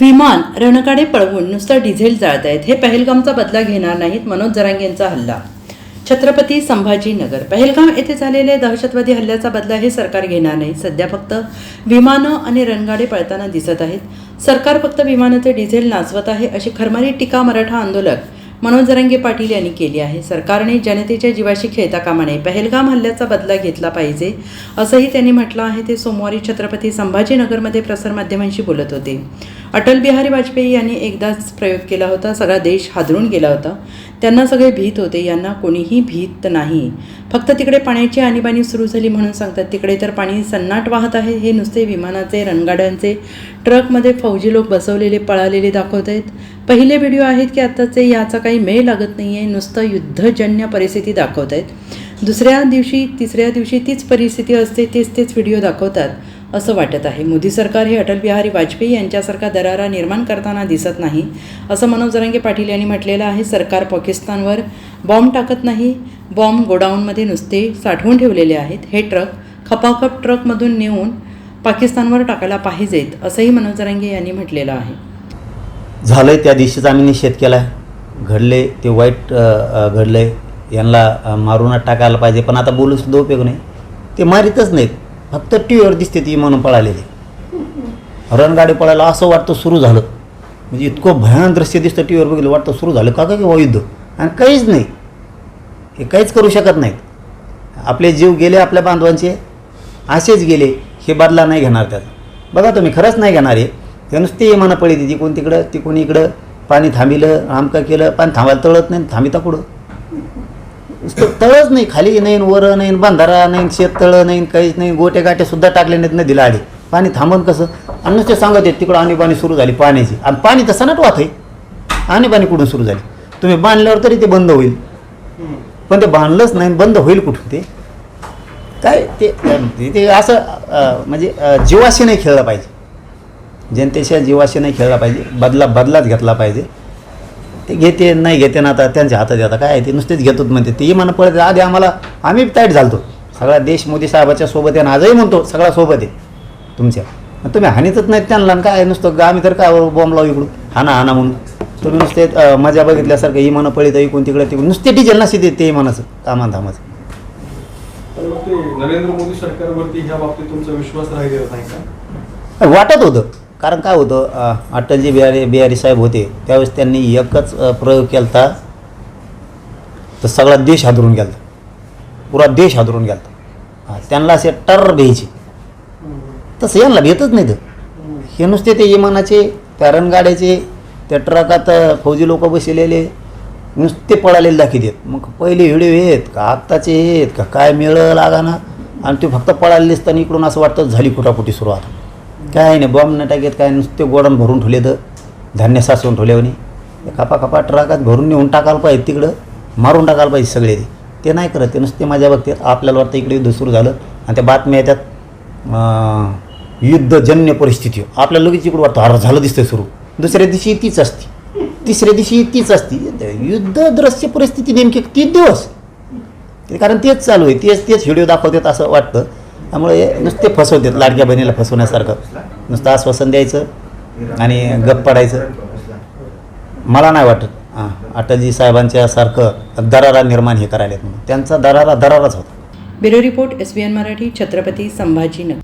विमान रणकाडे पळवून नुसतं डिझेल जाळतायत हे पहलगामचा बदला घेणार नाहीत मनोज जरांगेंचा हल्ला. छत्रपती संभाजीनगर. पहलगाम येथे झालेल्या दहशतवादी हल्ल्याचा बदला हे सरकार घेणार नाही. सध्या फक्त विमानं आणि रणगाडे पळताना दिसत आहेत. सरकार फक्त विमानाचे डिझेल नाचवत आहे अशी खरमारी टीका मराठा आंदोलक मनोज जरांगे पाटील यांनी केली आहे. सरकारने जनतेच्या जीवाशी खेळता कामा नये. पहलगाम हल्ल्याचा बदला घेतला पाहिजे असंही त्यांनी म्हटलं आहे. ते सोमवारी छत्रपती संभाजीनगरमध्ये प्रसारमाध्यमांशी बोलत होते. अटल बिहारी वाजपेयी यांनी एकदाच प्रयोग केला होता सगळा देश हादरून गेला होता. त्यांना सगळे भीत होते यांना कोणीही भीत नाही. फक्त तिकडे पाण्याची आणीबाणी सुरू झाली म्हणून सांगतात तिकडे तर पाणी सन्नाट वाहत आहे हे नुसते विमानाचे रणगाड्यांचे ट्रकमध्ये फौजी लोक बसवलेले पळालेले दाखवत आहेत. पहिले व्हिडिओ आहेत की आत्ताचे याचा काही मेळ लागत नाही आहे नुसतं युद्धजन्य परिस्थिती दाखवत आहेत. दुसऱ्या दिवशी तिसऱ्या दिवशी तीच परिस्थिती असते तेच तेच व्हिडिओ दाखवतात. असं वाटत आहे. मोदी सरकार हे अटल बिहारी वाजपेयी यांच्यासारखा दरारा निर्माण करताना दिसत नाही असं मनोज जरांगे पाटील यांनी म्हटलेलं आहे. सरकार पाकिस्तानवर बॉम्ब टाकत नाही बॉम्ब गोडाऊनमध्ये नुसते साठवून ठेवलेले आहेत. हे ट्रक खपाखप ट्रकमधून नेऊन पाकिस्तानवर टाकायला पाहिजेत असंही मनोज जरांगे यांनी म्हटलेलं आहे. झालं आहे त्या दिवशीच आम्ही निषेध केला आहे घडले ते वाईट घडलं आहे यांना मारूनच टाकायला पाहिजे. पण आता बोलू सुद्धा उपयोग नाही. ते मारीतच नाहीत. फक्त टी व्हीवर दिसते ती म्हणून पळालेली. रणगाडी पळायला असं वाटतं सुरू झालं. म्हणजे इतकं भयानक दृश्य दिसतं टी व्हीवर बघितलं वाटतं सुरू झालं. का का किंवा युद्ध? आणि काहीच नाही. हे काहीच करू शकत नाहीत. आपले जीव गेले आपल्या बांधवांचे असेच गेले हे बदला नाही घेणार त्याचा. बघा तुम्ही खरंच नाही घेणार आहे ते नुसते इमानं पळी ती कोण तिकडं ती कोणी इकडं पाणी थांबिलं आमका केलं पाणी थांबायला तळत नाही थांबिता कुठं? नुसतं तळच नाही खाली नाही वर नाही बांधारा नाही शेत तळं नाही काहीच नाही गोटे गाटे सुद्धा टाकले नाहीत नदीला आले पाणी थांबून कसं? आणि नुसते सांगत आहेत तिकडं आणीबाणी सुरू झाली पाण्याची. आणि पाणी तसं नाट वाहत आहे आणीबाणी कुठून सुरू झाली? तुम्ही बांधल्यावर तरी ते बंद होईल. पण ते बांधलंच नाही बंद होईल कुठून ते? काय ते ते असं म्हणजे जीवाशी नाही खेळलं पाहिजे. जनतेच्या जीवाशी नाही खेळला पाहिजे. बदला बदलाच घेतला पाहिजे. ते घेते नाही घेते ना आता त्यांच्या हातात आता काय ते नुसतेच घेतोत म्हणते. ते म्हणा पळत आधी आम्हाला आम्ही टाईट झालतो. सगळा देश मोदी साहेबाच्या सोबत आहे आणि आजही म्हणतो सगळा सोबत आहे तुमच्या. तुम्ही हानीतच नाहीत त्यांना काय नुसतं आम्ही तर काय बॉम्ब लावू इकडून. हाना हाना म्हणून. तुम्ही नुसते मजा बघितल्यासारखं ही म्हणं पळीत इकडून तिकडे तिकडून. नुसते डिझेल नसते ते ते म्हणाचं कामान ते नरेंद्र मोदी सरकारवरती ह्या बाबतीत तुमचा विश्वास राहिलेला नाही का? वाटत होतं. कारण काय होतं अटलजी बिहारी बिहारी साहेब होते त्यावेळेस त्यांनी एकच प्रयोग केला होता तर सगळा देश हादरून गेला पुरा देश हादरून गेला त्यांना असे टर भ्यायचे. तसं यांना भेटच नाही तर. हे नुसते ते विमानाचे त्या रणगाड्याचे त्या ट्रकात फौजी लोक बसलेले नुसते पळालेले दाखवतात मग पहिले व्हिडिओ आहेत का? आत्ताचे आहेत का? काय मिळं लागा ना आणि ते फक्त पळालेले असताना इकडून असं वाटतं झाली कुटापुटी सुरुवात. काय नाही बॉम्ब न टाकेत काय नुसते गोडन भरून ठेवले तर धान्य साचवून ठेवले म्हणे कापा खापा ट्रकात भरून नेऊन टाकायला पाहिजे तिकडं मारून टाकायला पाहिजे सगळे ते. नाही करत ते नुसते माझ्या बघतात आपल्याला वाटतं इकडे युद्ध सुरू झालं आणि त्या बातम्या येतात युद्धजन्य परिस्थिती. आपल्याला लगेच इकडं वाटतं हर झालं दिसतं सुरू. दुसऱ्या दिवशी तीच असते. तिसऱ्या दिवशी तीच असते. युद्ध परिस्थिती नेमकी तीन दिवस? ते कारण तेच चालू आहे तेच तेच व्हिडिओ दाखवतात असं वाटतं. त्यामुळे नुसते फसवतात लाडक्या बहिणीला फसवण्यासारखं. नुसतं आश्वासन द्यायचं आणि गप पडायचं. मला नाही वाटत. हां अटलजी साहेबांच्यासारखं दरारा निर्माण हे करायला म्हणून. त्यांचा दरारा दराराच होता. Bureau report S B N Marathi Chhatrapati Sambhajinagar.